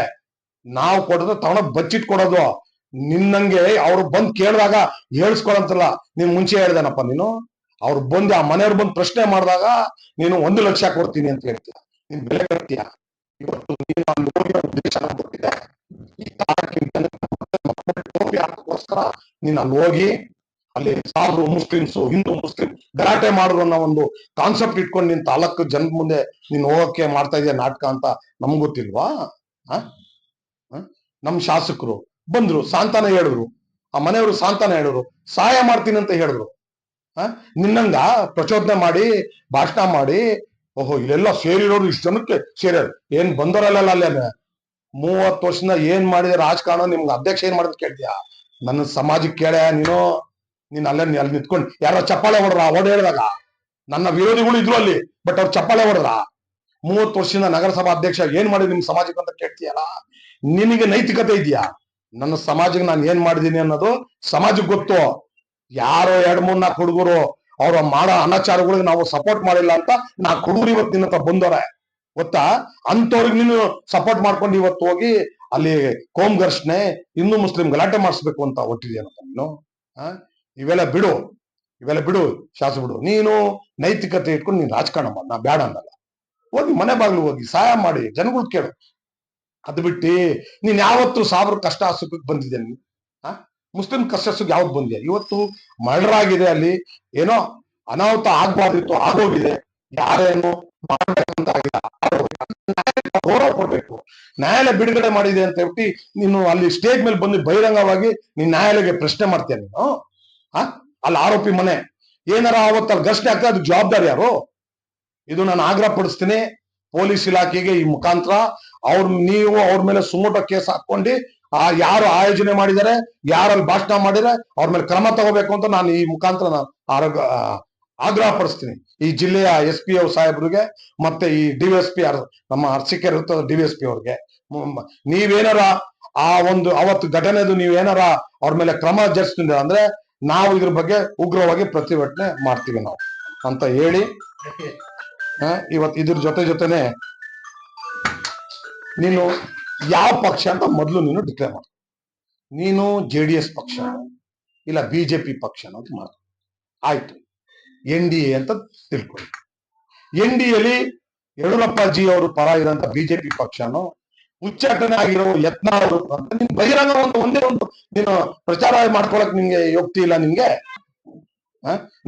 ನಾವು ಕೊಡೋದು ತಗೊಂಡ್ ಬಚ್ಚಿಟ್ ಕೊಡೋದು ನಿನ್ನಂಗೆ ಅವ್ರು ಬಂದ್ ಕೇಳಿದಾಗ ಹೇಳ್ಸ್ಕೊಳಂತಲ್ಲ, ನೀನ್ ಮುಂಚೆ ಹೇಳ್ದೇನಪ್ಪ ನೀನು? ಅವ್ರು ಬಂದು ಆ ಮನೆಯವ್ರು ಬಂದು ಪ್ರಶ್ನೆ ಮಾಡಿದಾಗ ನೀನು ಒಂದು ಲಕ್ಷ ಕೊಡ್ತೀನಿ ಅಂತ ಹೇಳ್ತೀಯ. ನೀನ್ ಬೆಲೆ ಕಟ್ತೀಯ ಇವತ್ತು ನೀನು ಅಲ್ಲಿ ಹೋಗಿ ಉದ್ದೇಶ ಗೊತ್ತಿದೆ ನೀನ್ ಅಲ್ಲಿ ಹೋಗಿ, ಅಲ್ಲಿ ಸಾಧು ಮುಸ್ಲಿಮ್ಸ್, ಹಿಂದೂ ಮುಸ್ಲಿಂ ಗಲಾಟೆ ಮಾಡಿದ್ರು ಅನ್ನೋ ಒಂದು ಕಾನ್ಸೆಪ್ಟ್ ಇಟ್ಕೊಂಡು ನಿನ್ ತಾಲೂಕು ಜನ ಮುಂದೆ ನೀನ್ ಹೋಗಕ್ಕೆ ಮಾಡ್ತಾ ಇದೆಯಾ ನಾಟಕ ಅಂತ ನಮ್ಗ್ ಗೊತ್ತಿಲ್ವಾ? ಆ? ಆ? ನಮ್ ಶಾಸಕರು. ಬಂದ್ರು ಸಾಂತಾನ ಹೇಳಿದ್ರು. ಆ ಮನೆಯವರು ಸಾಂತಾನ ಹೇಳಿದ್ರು. ಸಹಾಯ ಮಾಡ್ತೀನಿ ಅಂತ ಹೇಳಿದ್ರು. ನಿನ್ನಂಗ ಪ್ರಚೋದನೆ ಮಾಡಿ, ಭಾಷಣ ಮಾಡಿ, ಓಹೋ, ಇಲ್ಲೆಲ್ಲ ಸೇರಿರೋರು ಇಷ್ಟು ಜನಕ್ಕೆ ಸೇರ್ಯಾರು. ಏನ್ ಬಂದವರಲ್ಲ ಅಲ್ಲೇ ಮೂವತ್ತು ವರ್ಷದಿಂದ ಏನ್ ಮಾಡಿದ ರಾಜಕಾರಣ, ನಿಮ್ಗೆ ಅಧ್ಯಕ್ಷ ಏನ್ ಮಾಡಿದ್ ಕೇಳ್ತೀಯಾ? ನನ್ನ ಸಮಾಜಕ್ಕೆ ಕೇಳ ನೀನು? ನೀನ್ ಅಲ್ಲೇ ಅಲ್ಲಿ ನಿಂತ್ಕೊಂಡು ಯಾರೋ ಚಪ್ಪಾಳೆ ಹೊಡ್ರ ಓಡ್ ಹೇಳಿದಾಗ. ನನ್ನ ವಿರೋಧಿಗಳು ಇದ್ರು ಅಲ್ಲಿ, ಬಟ್ ಅವ್ರು ಚಪ್ಪಾಳೆ ಹೊಡ್ರ ಮೂವತ್ತು ವರ್ಷದಿಂದ ನಗರಸಭಾ ಅಧ್ಯಕ್ಷ ಏನ್ ಮಾಡಿದ್ ನಿಮ್ ಸಮಾಜಕ್ಕೆ ಅಂತ ಕೇಳ್ತೀಯಲ್ಲ? ನಿನಗೆ ನೈತಿಕತೆ ಇದೆಯಾ? ನನ್ನ ಸಮಾಜಕ್ಕೆ ನಾನು ಏನ್ ಮಾಡಿದೀನಿ ಅನ್ನೋದು ಸಮಾಜಕ್ಕೆ ಗೊತ್ತು. ಯಾರೋ ಎರಡ್, ಮೂರ್ ನಾಲ್ಕು ಹುಡುಗರು ಅವ್ರ ಮಾಡೋ ಅನಾಚಾರಗಳಿಗೆ ನಾವು ಸಪೋರ್ಟ್ ಮಾಡಿಲ್ಲ ಅಂತ ನಾ ಹುಡುಗರು ಇವತ್ತು ನಿನ್ನ ಬಂದವ್ರೆ. ಗೊತ್ತಾ? ಅಂತವ್ರಿಗೆ ನೀನು ಸಪೋರ್ಟ್ ಮಾಡ್ಕೊಂಡು ಇವತ್ತು ಹೋಗಿ ಅಲ್ಲಿ ಕೋಮ್ ಘರ್ಷಣೆ, ಹಿಂದೂ ಮುಸ್ಲಿಂ ಗಲಾಟೆ ಮಾಡಿಸ್ಬೇಕು ಅಂತ ಹೊಟ್ಟಿದ್ಯಾನಪ್ಪ ನೀನು? ಇವೆಲ್ಲ ಬಿಡು. ಇವೆಲ್ಲ ಬಿಡು ಶಾಸ ಬಿಡು. ನೀನು ನೈತಿಕತೆ ಇಟ್ಕೊಂಡು ನೀನು ರಾಜಕಾರಣ ಮಾಡ. ನಾ ಬೇಡ ಅನ್ನಲ್ಲ ಹೋಗಿ ಮನೆ ಬಾಗ್ಲು ಹೋಗಿ ಸಹಾಯ ಮಾಡಿ, ಜನಗಳು ಕೇಳು. ಅದು ಬಿಟ್ಟು ನೀನ್ ಯಾವತ್ತು ಸಾವಿರ ಕಷ್ಟ ಸುಖಕ್ಕೆ ಬಂದಿದ್ಯಾ ನೀನು? ಆ? ಮುಸ್ಲಿಂ ಕಷ್ಟ ಸುಖ ಯಾವ್ದು ಬಂದಿದೆ ಇವತ್ತು ಮರ್ಡರ್ ಆಗಿದೆ ಅಲ್ಲಿ, ಏನೋ ಅನಾಹುತ ಆಗ್ಬಾರ್ದಿತ್ತು, ಆಗೋಗಿದೆ. ಯಾರೇನು ಮಾಡ್ಬೇಕಂತ ಆಗಿಲ್ಲ. ಗೌರವ ಕೊಡ್ಬೇಕು. ನ್ಯಾಯಾಲಯ ಬಿಡುಗಡೆ ಮಾಡಿದೆ ಅಂತ ಹೇಳ್ಬಿಟ್ಟು ನೀನು ಅಲ್ಲಿ ಸ್ಟೇಜ್ ಮೇಲೆ ಬಂದು ಬಹಿರಂಗವಾಗಿ ನೀನ್ ನ್ಯಾಯಾಲಯಕ್ಕೆ ಪ್ರಶ್ನೆ ಮಾಡ್ತೀಯ ನೀನು? ಆ? ಅಲ್ಲಿ ಆರೋಪಿ ಮನೆ. ಏನಾರ ಅವತ್ತು ಘರ್ಷಣೆ ಆಗ್ತದೆ ಅದು ಜವಾಬ್ದಾರಿ ಯಾರು? ಇದು ನಾನು ಆಗ್ರಹ ಪಡಿಸ್ತೀನಿ ಪೊಲೀಸ್ ಇಲಾಖೆಗೆ ಈ ಮುಖಾಂತರ ಅವ್ರ ನೀವು ಅವ್ರ ಮೇಲೆ ಸುಮೋಟೋ ಕೇಸ್ ಹಾಕೊಂಡು ಆ ಯಾರು ಆಯೋಜನೆ ಮಾಡಿದರೆ, ಯಾರಲ್ಲಿ ಭಾಷಣ ಮಾಡಿದರೆ, ಅವ್ರ ಮೇಲೆ ಕ್ರಮ ತಗೋಬೇಕು ಅಂತ ನಾನು ಈ ಮುಖಾಂತರ ಆರೋಗ್ಯ ಆಗ್ರಹ ಪಡಿಸ್ತೀನಿ ಈ ಜಿಲ್ಲೆಯ ಎಸ್ ಪಿ ಸಾಹೇಬ್ರಿಗೆ ಮತ್ತೆ ಈ ಡಿವೈಎಸ್ಪಿ ನಮ್ಮ ಅರ್ಸಿಕೆರ್ ಇರ್ತದೆ ಪಿ ಅವ್ರಿಗೆ. ನೀವೇನಾರ ಆ ಒಂದು ಅವತ್ತು ಘಟನೆದು ನೀವೇನಾರ ಅವ್ರ ಮೇಲೆ ಕ್ರಮ ಜರುಗಿಸ್ತಿದ್ರೆ ಅಂದ್ರೆ ನಾವು ಇದ್ರ ಬಗ್ಗೆ ಉಗ್ರವಾಗಿ ಪ್ರತಿಭಟನೆ ಮಾಡ್ತೀವಿ ನಾವು ಅಂತ ಹೇಳಿ. ಇವತ್ತು ಇದ್ರ ಜೊತೆ ಜೊತೆನೆ ನೀನು ಯಾವ ಪಕ್ಷ ಅಂತ ಮೊದಲು ನೀನು ಡಿಕ್ಲೇರ್ ಮಾಡು. ನೀನು ಜೆ ಡಿ ಎಸ್ ಪಕ್ಷ ಇಲ್ಲ ಬಿಜೆಪಿ ಪಕ್ಷ ಅಂತ ಮಾಡು. ಆಯ್ತು. ಎನ್ ಡಿ ಎ ಅಂತ ತಿಳ್ಕೊಳ್ಳಿ. ಎನ್ ಡಿ ಎಲ್ಲಿ ಯಡಿಯೂರಪ್ಪಾಜಿ ಅವರು ಪರ ಇರೋಂತ ಬಿಜೆಪಿ ಪಕ್ಷನೋ ಉಚ್ಚಾಟನೆ ಆಗಿರೋ ಯತ್ನ ಅವರು ಅಂತ ನಿನ್ ಬಹಿರಂಗ ಒಂದು ಒಂದೇ ಒಂದು ನೀನು ಪ್ರಚಾರ ಮಾಡ್ಕೊಳಕ್ ನಿಮ್ಗೆ ಯೋಗ್ತಿ ಇಲ್ಲ ನಿನ್ಗೆ ಆ?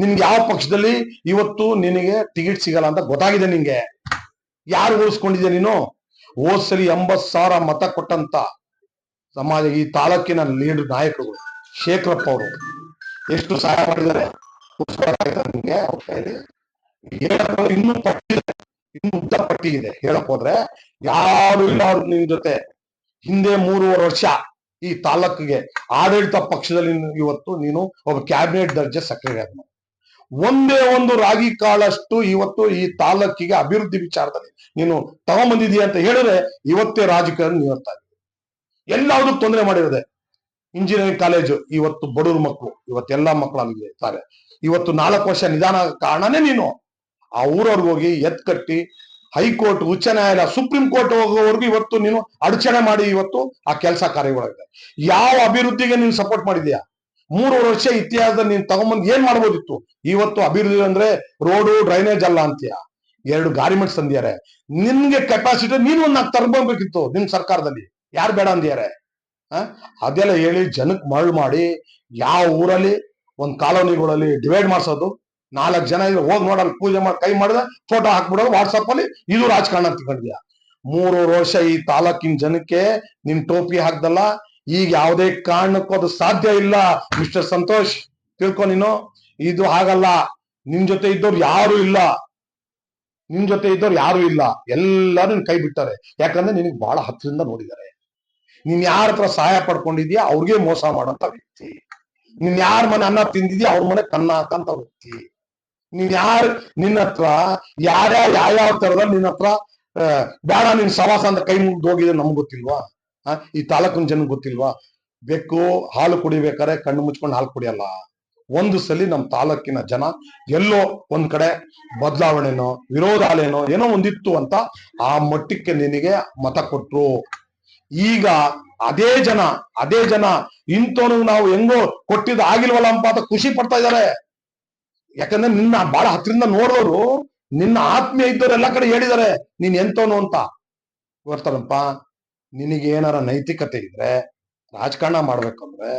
ನಿನ್ಗೆ ಯಾವ ಪಕ್ಷದಲ್ಲಿ ಇವತ್ತು ನಿನಗೆ ಟಿಕೆಟ್ ಸಿಗಲ್ಲ ಅಂತ ಗೊತ್ತಾಗಿದೆ ನಿಂಗೆ. ಯಾರು ಉಳಿಸ್ಕೊಂಡಿದ್ಯಾ ನೀನು? ಹೋದ್ಸಲಿ ಎಂಬತ್ ಸಾವಿರ ಮತ ಕೊಟ್ಟಂತ ಸಮಾಜ, ಈ ತಾಲೂಕಿನ ಲೀಡರ್ ನಾಯಕರು ಶೇಖರಪ್ಪ ಅವರು. ಎಷ್ಟು ಸಹಾಯ ಮಾಡಿದ್ದಾರೆ? ಇನ್ನೂ ಪಟ್ಟಿ ಇದೆ. ಇನ್ನು ಉದ್ದ ಪಟ್ಟಿ ಇದೆ. ಹೇಳಕ್ ಹೋದ್ರೆ ಯಾರು ಇಲ್ಲ ಅವ್ರು ನಿಮ್ ಜೊತೆ? ಹಿಂದೆ ಮೂರುವರೆ ವರ್ಷ ಈ ತಾಲೂಕಿಗೆ ಆಡಳಿತ ಪಕ್ಷದಲ್ಲಿ ಇವತ್ತು ನೀನು ಒಬ್ಬ ಕ್ಯಾಬಿನೆಟ್ ದರ್ಜೆ ಸಕ್ರಿಯ ಆದ ಒಂದೇ ಒಂದು ರಾಗಿ ಕಾಳಷ್ಟು ಇವತ್ತು ಈ ತಾಲೂಕಿಗೆ ಅಭಿವೃದ್ಧಿ ವಿಚಾರದಲ್ಲಿ ನೀನು ತಗೊಂಬಂದಿದೀಯ ಅಂತ ಹೇಳಿದ್ರೆ ಇವತ್ತೇ ರಾಜಕಾರಣ ನೀರ್ತartifactId ಎಲ್ಲಾದ್ರೂ ತೊಂದ್ರೆ ಮಾಡಿರೋದೆ. ಇಂಜಿನಿಯರಿಂಗ್ ಕಾಲೇಜು, ಇವತ್ತು ಬಡವ್ರ ಮಕ್ಕಳು ಇವತ್ತೆಲ್ಲಾ ಮಕ್ಕಳು ಅಲ್ಲಿ ಇರ್ತಾರೆ. ಇವತ್ತು ನಾಲ್ಕು ವರ್ಷ ನಿಧಾನ ಕಾರಣನೇ ನೀನು ಆ ಊರವ್ರಿಗೆ ಹೋಗಿ ಎತ್ ಕಟ್ಟಿ ಹೈಕೋರ್ಟ್, ಉಚ್ಚ ನ್ಯಾಯಾಲಯ, ಸುಪ್ರೀಂ ಕೋರ್ಟ್ ಹೋಗೋವರೆಗೂ ಇವತ್ತು ನೀನು ಅಡಚಣೆ ಮಾಡಿ ಇವತ್ತು ಆ ಕೆಲಸ ಕಾರ್ಯಗಳಾಗಿದೆ ಯಾವ ಅಭಿವೃದ್ಧಿಗೆ ನೀನು ಸಪೋರ್ಟ್ ಮಾಡಿದ್ಯಾ? ಮೂರು ವರ್ಷ ಇತಿಹಾಸದಲ್ಲಿ ನೀನ್ ತಗೊಂಬಂದ್ ಏನ್ ಮಾಡ್ಬೋದಿತ್ತು? ಇವತ್ತು ಅಭಿವೃದ್ಧಿ ಅಂದ್ರೆ ರೋಡು ಡ್ರೈನೇಜ್ ಅಲ್ಲ ಅಂತೀಯ? ಎರಡು ಗಾರಿಮೆಂಟ್ಸ್ ಅಂದಿದ್ದಾರೆ ನಿನ್ಗೆ ಕೆಪಾಸಿಟಿ ನೀನು ಒಂದ್ ನಾಲ್ಕು ತರ್ಬೋಬೇಕಿತ್ತು ನಿಮ್ ಸರ್ಕಾರದಲ್ಲಿ. ಯಾರು ಬೇಡ ಅಂದಿದ್ದಾರೆ? ಅದೆಲ್ಲ ಹೇಳಿ ಜನಕ್ ಮರಳು ಮಾಡಿ, ಯಾವ ಊರಲ್ಲಿ, ಒಂದ್ ಕಾಲೋನಿಗಳಲ್ಲಿ ಡಿವೈಡ್ ಮಾಡ್ಸೋದು. ನಾಲ್ಕು ಜನ ಇದ್ರೆ. ಹೋಗಿ ನೋಡಲ್ಲಿ ಪೂಜೆ ಮಾಡಿ, ಕೈ ಮಾಡಿದ ಫೋಟೋ ಹಾಕ್ಬಿಡೋದು ವಾಟ್ಸಪ್ ಅಲ್ಲಿ, ಇದು ರಾಜಕಾರಣ ಅಂತ ಕಂಡಿದ್ಯಾ ಮೂರು ವರ್ಷ ಈ ತಾಲೂಕಿನ ಜನಕ್ಕೆ ನಿನ್ ಟೋಪಿ ಹಾಕ್ದಲ್ಲ, ಈಗ ಯಾವುದೇ ಕಾರಣಕ್ಕೂ ಅದು ಸಾಧ್ಯ ಇಲ್ಲ. ಮಿಸ್ಟರ್ ಸಂತೋಷ್, ತಿಳ್ಕೊ ನೀನು. ಇದು ಹಾಗಲ್ಲ. ನಿನ್ ಜೊತೆ ಇದ್ದವ್ರು ಯಾರು ಇಲ್ಲ. ನಿನ್ ಜೊತೆ ಇದ್ದವ್ರು ಯಾರು ಇಲ್ಲ. ಎಲ್ಲರೂ ಕೈ ಬಿಟ್ಟಾರೆ. ಯಾಕಂದ್ರೆ ನಿನಗೆ ಬಹಳ ಹತ್ತಿರದಿಂದ ನೋಡಿದ್ದಾರೆ ನೀನ್ ಯಾರ ಹತ್ರ ಸಹಾಯ ಪಡ್ಕೊಂಡಿದ್ಯಾ? ಅವ್ರಿಗೆ ಮೋಸ ಮಾಡೋಂತ ವ್ಯಕ್ತಿ. ನೀನ್ ಯಾರ ಮನೆ ಅನ್ನ ತಿಂದಿದ್ಯಾ? ಅವ್ರ ಮನೆ ಕನ್ನ ಹಾಕಂತ ವ್ಯಕ್ತಿ. ನೀನ್ ಯಾರು, ನಿನ್ನ ಹತ್ರ ಯಾರ್ಯಾರ ಯಾವ್ಯಾವ ತರದ ನಿನ್ನ ಹತ್ರ ಬೇಡ, ನಿನ್ ಸವಾಸ ಅಂತ ಕೈ ಮುಗ್ದು ಹೋಗಿದೆ ನಮ್ಗೆ ಗೊತ್ತಿಲ್ವಾ? ಈ ತಾಲೂಕಿನ ಜನ ಗೊತ್ತಿಲ್ವಾ? ಬೆಕ್ಕು ಹಾಲು ಕುಡಿಬೇಕಾರೆ ಕಣ್ಣು ಮುಚ್ಕೊಂಡು ಹಾಲು ಕುಡಿಯಲ್ಲ. ಒಂದು ಸಲಿ ನಮ್ಮ ತಾಲೂಕಿನ ಜನ ಎಲ್ಲೋ ಒಂದ್ ಕಡೆ ಬದಲಾವಣೆನೋ, ವಿರೋಧಾಲೇನೋ, ಏನೋ ಒಂದಿತ್ತು ಅಂತ ಆ ಮಟ್ಟಕ್ಕೆ ನಿನಗೆ ಮತ ಕೊಟ್ರು. ಈಗ ಅದೇ ಜನ ಅದೇ ಜನ ಇಂಥವನಿಗೆ ನಾವು ಹೆಂಗೋ ಕೊಟ್ಟಿದ್ದು ಆಗಿಲ್ವಲ್ಲ ಅಂತ ಖುಷಿ ಪಡ್ತಾ ಇದಾರೆ. ಯಾಕಂದ್ರೆ ನಿನ್ನ ಬಹಳ ಹತ್ತಿರಿಂದ ನೋಡೋರು ನಿನ್ನ ಆತ್ಮೀಯ ಇದ್ದವ್ರು ಎಲ್ಲ ಕಡೆ ಹೇಳಿದ್ದಾರೆ ನೀನ್ ಎಂತವನು ಅಂತ. ಬರ್ತಾರಪ್ಪ ನಿನಗೆ ಏನಾರ ನೈತಿಕತೆ ಇದ್ರೆ, ರಾಜಕಾರಣ ಮಾಡ್ಬೇಕಂದ್ರೆ,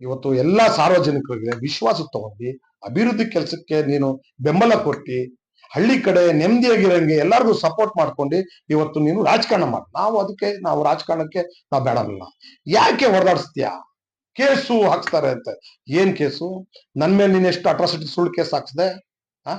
ಇವತ್ತು ಎಲ್ಲಾ ಸಾರ್ವಜನಿಕರಿಗೆ ವಿಶ್ವಾಸ ತಗೊಂಡು, ಅಭಿವೃದ್ಧಿ ಕೆಲಸಕ್ಕೆ ನೀನು ಬೆಂಬಲ ಕೊಟ್ಟಿ, ಹಳ್ಳಿ ಕಡೆ ನೆಮ್ಮದಿಯಾಗಿರಂಗೆ ಎಲ್ಲರಿಗೂ ಸಪೋರ್ಟ್ ಮಾಡ್ಕೊಂಡು ಇವತ್ತು ನೀನು ರಾಜಕಾರಣ ಮಾಡ. ನಾವು ಅದಕ್ಕೆ, ನಾವು ರಾಜಕಾರಣಕ್ಕೆ ನಾವು ಬೇಡಲ್ಲ. ಯಾಕೆ ಹೊಡೆದಾಡಿಸ್ತೀಯ? ಕೇಸು ಹಾಕ್ಸ್ತಾರೆ ಅಂತ. ಏನ್ ಕೇಸು? ನನ್ ಮೇಲೆ ನೀನ್ ಎಷ್ಟು ಅಟ್ರಾಸಿಟಿ ಸುಳ್ಳು ಕೇಸ್ ಹಾಕ್ಸ್ದೆ? ಆ?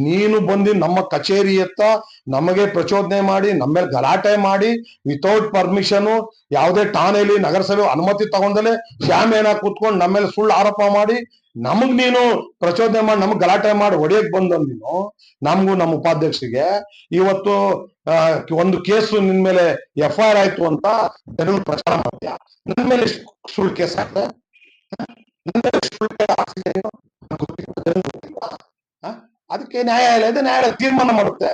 ನೀನು ಬಂದು ನಮ್ಮ ಕಚೇರಿ ಎತ್ತ ನಮಗೆ ಪ್ರಚೋದನೆ ಮಾಡಿ ನಮ್ಮ ಮೇಲೆ ಗಲಾಟೆ ಮಾಡಿ ವಿತೌಟ್ ಪರ್ಮಿಷನ್ ಯಾವುದೇ ಠಾಣೆಯಲ್ಲಿ ನಗರಸಭೆ ಅನುಮತಿ ತಗೊಂಡಲೆ ಶ್ಯಾಮೇನ ಕೂತ್ಕೊಂಡು ನಮ್ಮ ಮೇಲೆ ಸುಳ್ಳು ಆರೋಪ ಮಾಡಿ ನಮಗ್ ನೀನು ಪ್ರಚೋದನೆ ಮಾಡಿ ನಮಗ್ ಗಲಾಟೆ ಮಾಡಿ ಹೊಡೆಯಕ್ ಬಂದ ನೀನು ನಮಗೂ ನಮ್ಮ ಉಪಾಧ್ಯಕ್ಷರಿಗೆ ಇವತ್ತು ಒಂದು ಕೇಸು ನಿನ್ ಮೇಲೆ ಎಫ್ ಐ ಆರ್ ಆಯ್ತು ಅಂತ ಜನರು ಪ್ರಚಾರ ಮಾಡ್ತೀಯ ನನ್ನ ಮೇಲೆ ಸುಳ್ಳು ಕೇಸ್ ಆಗ್ತದೆ ನನ್ನ ಮೇಲೆ ಸುಳ್ಳು ಕೇಸ್ ಹಾಕ್ಸಿದೆ ಗೊತ್ತಿಲ್ಲ, ಜನರಿಗೆ ಗೊತ್ತಿಲ್ವಾ? ಆ? ಅದಕ್ಕೆ ನ್ಯಾಯಾಲಯ ಇದೆ ನ್ಯಾಯಾಲಯ ತೀರ್ಮಾನ ಮಾಡುತ್ತೆ?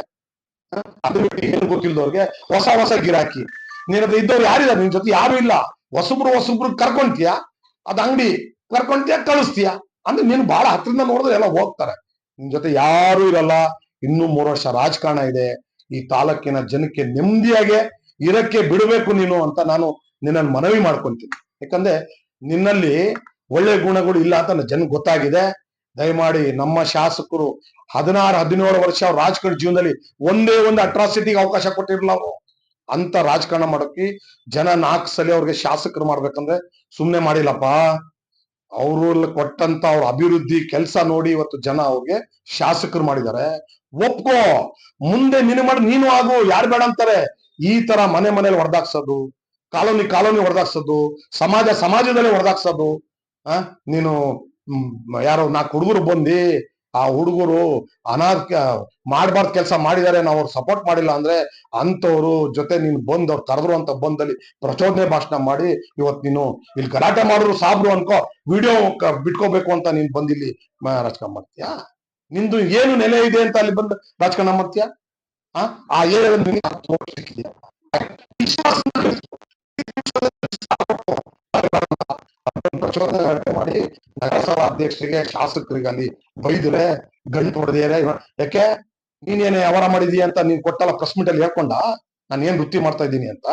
ಅದು ಬಿಟ್ಟು ಏನು ಗೊತ್ತಿಲ್ಲದವ್ರಿಗೆ ಹೊಸ ಹೊಸ ಗಿರಾಕಿ. ನೀನ್ ಹತ್ರ ಇದ್ದವ್ರು ಯಾರಿದ್ದಾರೆ ನಿನ್ ಜೊತೆ ಯಾರು ಇಲ್ಲ. ಹೊಸಬ್ರು ಹೊಸಬ್ರು ಕರ್ಕೊಂತೀಯ? ಅದ್ ಅಂಗಡಿ ಕರ್ಕೊಂತೀಯ, ಕಳಿಸ್ತೀಯ? ಅಂದ್ರೆ ನೀನು ಬಹಳ ಹತ್ರದಿಂದ ನೋಡಿದ್ರೆ ಎಲ್ಲ ಹೋಗ್ತಾರೆ. ನಿನ್ ಜೊತೆ ಯಾರು ಇರಲ್ಲ. ಇನ್ನು ಮೂರು ವರ್ಷ ರಾಜಕಾರಣ ಇದೆ. ಈ ತಾಲೂಕಿನ ಜನಕ್ಕೆ ನೆಮ್ಮದಿಯಾಗೆ ಇರಕ್ಕೆ ಬಿಡಬೇಕು ನೀನು ಅಂತ ನಾನು ನಿನ್ನನ್ನು ಮನವಿ ಮಾಡ್ಕೊಂತೀನಿ. ಯಾಕಂದ್ರೆ ನಿನ್ನಲ್ಲಿ ಒಳ್ಳೆ ಗುಣಗಳು ಇಲ್ಲ ಅಂತ ಜನ ಗೊತ್ತಾಗಿದೆ. ದಯಮಾಡಿ ನಮ್ಮ ಶಾಸಕರು ಹದಿನಾರು, ಹದಿನೇಳು ವರ್ಷ ರಾಜಕಾರಣ ಜೀವನದಲ್ಲಿ ಒಂದೇ ಒಂದು ಅಟ್ರಾಸಿಟಿಗೆ ಅವಕಾಶ ಕೊಟ್ಟಿರಲಿಲ್ಲ ಅವರು. ಅಂತ ರಾಜಕಾರಣ ಮಾಡೋಕೆ ಜನ ನಾಲ್ಕು ಸಲ ಅವ್ರಿಗೆ ಶಾಸಕರು ಮಾಡ್ಬೇಕಂದ್ರೆ ಸುಮ್ಮನೆ ಮಾಡಿಲ್ಲಪ್ಪ. ಅವರು ಕೊಟ್ಟಂತ ಅವ್ರ ಅಭಿವೃದ್ಧಿ ಕೆಲಸ ನೋಡಿ ಇವತ್ತು ಜನ ಅವ್ರಿಗೆ ಶಾಸಕರು ಮಾಡಿದ್ದಾರೆ. ಒಪ್ಕೋ! ಮುಂದೆ ನೀನು ಮಾಡಿ, ನೀನು ಆಗು, ಯಾರು ಬೇಡ ಅಂತಾರೆ. ಈ ತರ ಮನೆ ಮನೇಲಿ ಹೊಡೆದಾಕ್ಸೋದು ಕಾಲೋನಿ ಕಾಲೋನಿ ಹೊಡೆದಾಕ್ಸೋದು ಸಮಾಜ ಸಮಾಜದಲ್ಲಿ ಹೊಡೆದಾಕ್ಸೋದು ಆ? ನೀನು ಯಾರೋ ನಾಲ್ಕು ಹುಡುಗರು ಬಂದು ಆ ಹುಡುಗರು ಅನಾಥ ಮಾಡಬಾರ್ದು ಕೆಲಸ ಮಾಡಿದ್ದಾರೆ ನಾವು ಅವ್ರು ಸಪೋರ್ಟ್ ಮಾಡಿಲ್ಲ ಅಂದ್ರೆ ಅಂತವ್ರು ಜೊತೆ ನೀನು ಬಂದ್ ಅವ್ರು ಕರೆದ್ರು ಅಂತ ಬಂದಲ್ಲಿ ಪ್ರಚೋದನೆ ಭಾಷಣ ಮಾಡಿ ಇವತ್ತು ನೀನು ಇಲ್ಲಿ ಗಲಾಟೆ ಮಾಡಿದ್ರು ಸಾಬ್ರು ಅನ್ಕೋ, ವಿಡಿಯೋ ಬಿಟ್ಕೋಬೇಕು ಅಂತ ನೀನ್ ಬಂದಿಲ್ಲಿ ರಾಜಕಾರಣ ಮಾಡ್ತೀಯಾ? ನಿಂದು ಏನು ನೆಲೆ ಇದೆ ಅಂತ ಅಲ್ಲಿ ಬಂದು ರಾಜಕಾರಣ ಮಾಡ್ತೀಯ? ಆ? ಆ ಏರಿಯಾದಲ್ಲಿ ಪ್ರಚೋದನೆ ಮಾಡಿ ನಗರಸಭಾ ಅಧ್ಯಕ್ಷರಿಗೆ ಶಾಸಕರಿಗೆ ಅಲ್ಲಿ ಬೈದ್ರೆ, ಗಂಟು ಹೊಡೆದಿಯರೆ ಯಾಕೆ? ನೀನೇನೇ ವ್ಯವಹಾರ ಮಾಡಿದೀಯ ಅಂತ ನೀನ್ ಕೊಟ್ಟಲ್ಲ ಪ್ರೆಸ್ ಮೀಟ್ ಅಲ್ಲಿ ಹೇಳ್ಕೊಂಡ? ನಾನು ಏನ್ ವೃತ್ತಿ ಮಾಡ್ತಾ ಇದ್ದೀನಿ ಅಂತ?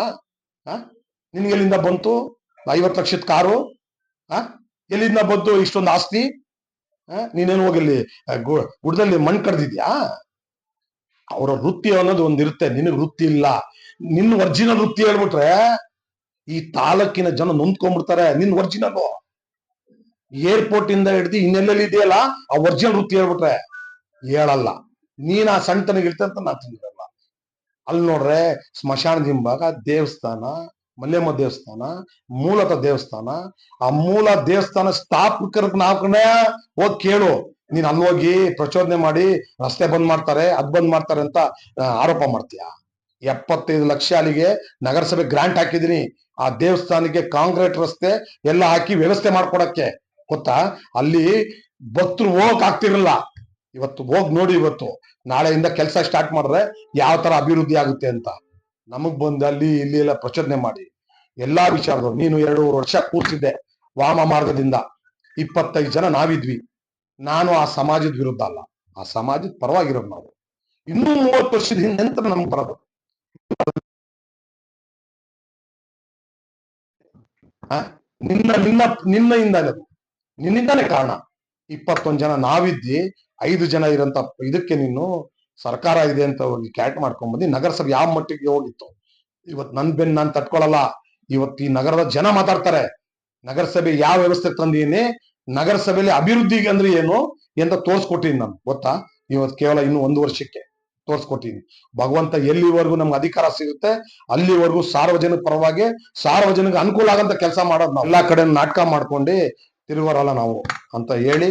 ನಿನ್ಗೆ ಎಲ್ಲಿಂದ ಬಂತು? ಐವತ್ತು ಲಕ್ಷದ ಕಾರು? ಆ? ಎಲ್ಲಿಂದ ಬಂತು ಇಷ್ಟೊಂದು ಆಸ್ತಿ? ನೀನೇನು ಹೋಗಿ ಇಲ್ಲಿ ಗುಡದಲ್ಲಿ ಮಣ್ಣು ಕಡ್ದಿದ್ಯಾ? ಅವರ ವೃತ್ತಿ ಅನ್ನೋದು ಒಂದಿರುತ್ತೆ. ನಿನಗ್ ವೃತ್ತಿ ಇಲ್ಲ. ನಿನ್ನ ಒರ್ಜಿನಲ್ ವೃತ್ತಿ ಹೇಳ್ಬಿಟ್ರೆ ಈ ತಾಲೂಕಿನ ಜನ ನೊಂದ್ಕೊಂಡ್ಬಿಡ್ತಾರೆ. ನಿನ್ ಒರಿಜಿನಲ್ ಏರ್ಪೋರ್ಟ್ ಇಂದ ಹಿಡ್ದು ಇನ್ನೆಲ್ಲೆಲ್ಲಿ ಇದೆಯಲ್ಲ, ಆ ಒರಿಜಿನಲ್ ವೃತ್ತಿ ಹೇಳ್ಬಿಟ್ರೆ ಹೇಳಲ್ಲ. ನೀನ್ ಆ ಸಣ್ಣತನಿಗೆ ಇರ್ತಂತ ಅಂತ ನಾನು ತಿಂದಿರಲ್ಲ ಅಲ್ಲಿ ನೋಡ್ರೆ ಸ್ಮಶಾನದ ಹಿಂಭಾಗ, ದೇವಸ್ಥಾನ, ಮಲ್ಲೆಮ್ಮ ದೇವಸ್ಥಾನ, ಮೂಲತ ದೇವಸ್ಥಾನ. ಆ ಮೂಲ ದೇವಸ್ಥಾನ ಸ್ಥಾಪಕರಿಗೆ ನಾವು ಹೋಗಿ ಕೇಳು. ನೀನ್ ಅಲ್ಲಿ ಹೋಗಿ ಪ್ರಚೋದನೆ ಮಾಡಿ ರಸ್ತೆ ಬಂದ್ ಮಾಡ್ತಾರೆ, ಅದ್ ಬಂದ್ ಮಾಡ್ತಾರೆ ಅಂತ ಆರೋಪ ಮಾಡ್ತೀಯ? ಎಪ್ಪತ್ತೈದು ಲಕ್ಷ ಅಲ್ಲಿಗೆ ನಗರಸಭೆ ಗ್ರಾಂಟ್ ಹಾಕಿದೀನಿ ಆ ದೇವಸ್ಥಾನಕ್ಕೆ ಕಾಂಕ್ರೀಟ್ ರಸ್ತೆ ಎಲ್ಲ ಹಾಕಿ ವ್ಯವಸ್ಥೆ ಮಾಡ್ಕೊಡಕ್ಕೆ. ಗೊತ್ತಾ? ಅಲ್ಲಿ ಭಕ್ತರು ಹೋಗಕ್ ಆಗ್ತಿರಲ್ಲ ಇವತ್ತು ಹೋಗ್ ನೋಡಿ ಇವತ್ತು. ನಾಳೆಯಿಂದ ಕೆಲಸ ಸ್ಟಾರ್ಟ್ ಮಾಡಿದ್ರೆ ಯಾವ ತರ ಅಭಿವೃದ್ಧಿ ಆಗುತ್ತೆ ಅಂತ. ನಮಗ್ ಬಂದು ಅಲ್ಲಿ ಇಲ್ಲಿ ಎಲ್ಲ ಪ್ರಚೋದನೆ ಮಾಡಿ. ಎಲ್ಲಾ ವಿಚಾರದವ್ರು, ನೀನು ಎರಡೂವರೆ ವರ್ಷ ಕೂರ್ಸಿದ್ದೆ ವಾಮ ಮಾರ್ಗದಿಂದ. ಇಪ್ಪತ್ತೈದು ಜನ ನಾವಿದ್ವಿ. ನಾನು ಆ ಸಮಾಜದ ವಿರುದ್ಧ ಅಲ್ಲ. ಆ ಸಮಾಜದ ಪರವಾಗಿರೋದು ನಾವು. ಇನ್ನೂ ಮೂವತ್ತು ವರ್ಷದ ಹಿಂದೆ ನಮ್ಗೆ ಬರೋದು? ನಿನ್ನ ನಿನ್ನ ನಿನ್ನೆಯಿಂದ ಅದು ನಿನ್ನಿಂದಾನೇ ಕಾರಣ. ಇಪ್ಪತ್ತೊಂದ್ ಜನ ನಾವಿದ್ದಿ, ಐದು ಜನ ಇರಂತ ಇದಕ್ಕೆ ನೀನು ಸರ್ಕಾರ ಇದೆ ಅಂತ ಹೋಗಿ ಕ್ಯಾಟ್ ಮಾಡ್ಕೊಂಡ್ಬಂದು ನಗರಸಭೆ ಯಾವ ಮಟ್ಟಿಗೆ ಹೋಗಿತ್ತು? ಇವತ್ ನನ್ ಬೆನ್ ನಾನ್ ತಟ್ಕೊಳಲ್ಲ. ಇವತ್ತು ಈ ನಗರದ ಜನ ಮಾತಾಡ್ತಾರೆ. ನಗರಸಭೆ ಯಾವ ವ್ಯವಸ್ಥೆ ತಂದೀನಿ ನಗರಸಭೆಯಲ್ಲಿ ಅಭಿವೃದ್ಧಿಗೆ ಅಂದ್ರೆ ಏನು ಅಂತ ತೋರ್ಸ್ಕೊಟ್ಟಿನಿ ನಾನು, ಗೊತ್ತಾ? ಇವತ್ತು ಕೇವಲ ಇನ್ನು ಒಂದು ವರ್ಷಕ್ಕೆ. ತೋರಿಸ್ಕೊಟ್ಟಿನಿ ಭಗವಂತ ಎಲ್ಲಿವರೆಗೂ ನಮ್ಗೆ ಅಧಿಕಾರ ಸಿಗುತ್ತೆ, ಅಲ್ಲಿವರೆಗೂ ಸಾರ್ವಜನಿಕ ಪರವಾಗಿ ಸಾರ್ವಜನಿಕ ಅನುಕೂಲ ಆಗಂತ ಕೆಲಸ ಮಾಡೋದು ನಾವು. ಎಲ್ಲಾ ಕಡೆ ನಾಟಕ ಮಾಡ್ಕೊಂಡು ತಿರುವರಲ್ಲ ನಾವು ಅಂತ ಹೇಳಿ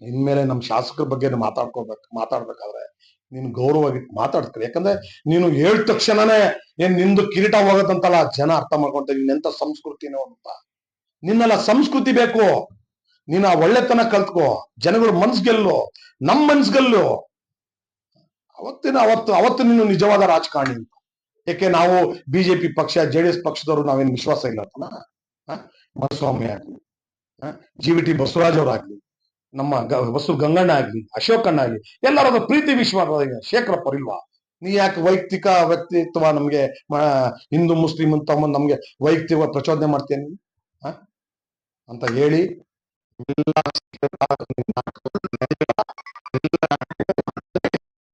ಇನ್ಮೇಲೆ ನಮ್ಮ ಶಾಸಕರ ಬಗ್ಗೆ ಮಾತಾಡ್ಕೋಬೇಕು, ಮಾತಾಡ್ಬೇಕಾದ್ರೆ ನೀನು ಗೌರವವಾಗಿ ಮಾತಾಡ್ತೀರಿ. ಯಾಕಂದ್ರೆ ನೀನು ಹೇಳಿದ ತಕ್ಷಣನೇ ಏನ್ ನಿಂದು ಕಿರೀಟ ಹೋಗತ್ತಂತಲ್ಲ, ಜನ ಅರ್ಥ ಮಾಡ್ಕೊಂತಾರೆ ಎಂತ ಸಂಸ್ಕೃತಿನೋ ಅಂತ. ನಿನ್ನೆಲ್ಲ ಸಂಸ್ಕೃತಿ ಬೇಕು, ನೀನ್ ಆ ಒಳ್ಳೆತನ ಕಲ್ತ್ಕೋ, ಜನಗಳ ಮನ್ಸ್ ಗೆಲ್ಲು, ನಮ್ ಮನ್ಸ್ ಗೆಲ್ಲು. ಅವತ್ತಿನ, ಅವತ್ತು ಅವತ್ತು ನೀನು ನಿಜವಾದ ರಾಜಕಾರಣಿ ಅಂತ. ಯಾಕೆ ನಾವು ಬಿಜೆಪಿ ಪಕ್ಷ ಜೆ ಡಿ ಎಸ್ ಪಕ್ಷದವರು ನಾವೇನು ವಿಶ್ವಾಸ ಇಲ್ಲ ಅಂತ ಮಧುಸ್ವಾಮಿ ಆಗ್ಲಿ ಜಿ ವಿ ಟಿ ಬಸವರಾಜ್ ಅವರಾಗ್ಲಿ ನಮ್ಮ ಬಸವ ಗಂಗಣ್ಣ ಆಗ್ಲಿ, ಅಶೋಕಣ್ಣ ಆಗ್ಲಿ ಎಲ್ಲರದ ಪ್ರೀತಿ ವಿಶ್ವಾಸ ಶೇಖರಪ್ಪ ಇಲ್ವಾ? ನೀ ಯಾಕೆ ವೈಯಕ್ತಿಕ ವ್ಯಕ್ತಿತ್ವ ನಮ್ಗೆ ಹಿಂದೂ, ಮುಸ್ಲಿಂ ಅಂತ ನಮ್ಗೆ ವೈಯಕ್ತಿಕ ಪ್ರಚೋದನೆ ಮಾಡ್ತೇನೆ? ಅಂತ ಹೇಳಿ, ಎಲ್ಲ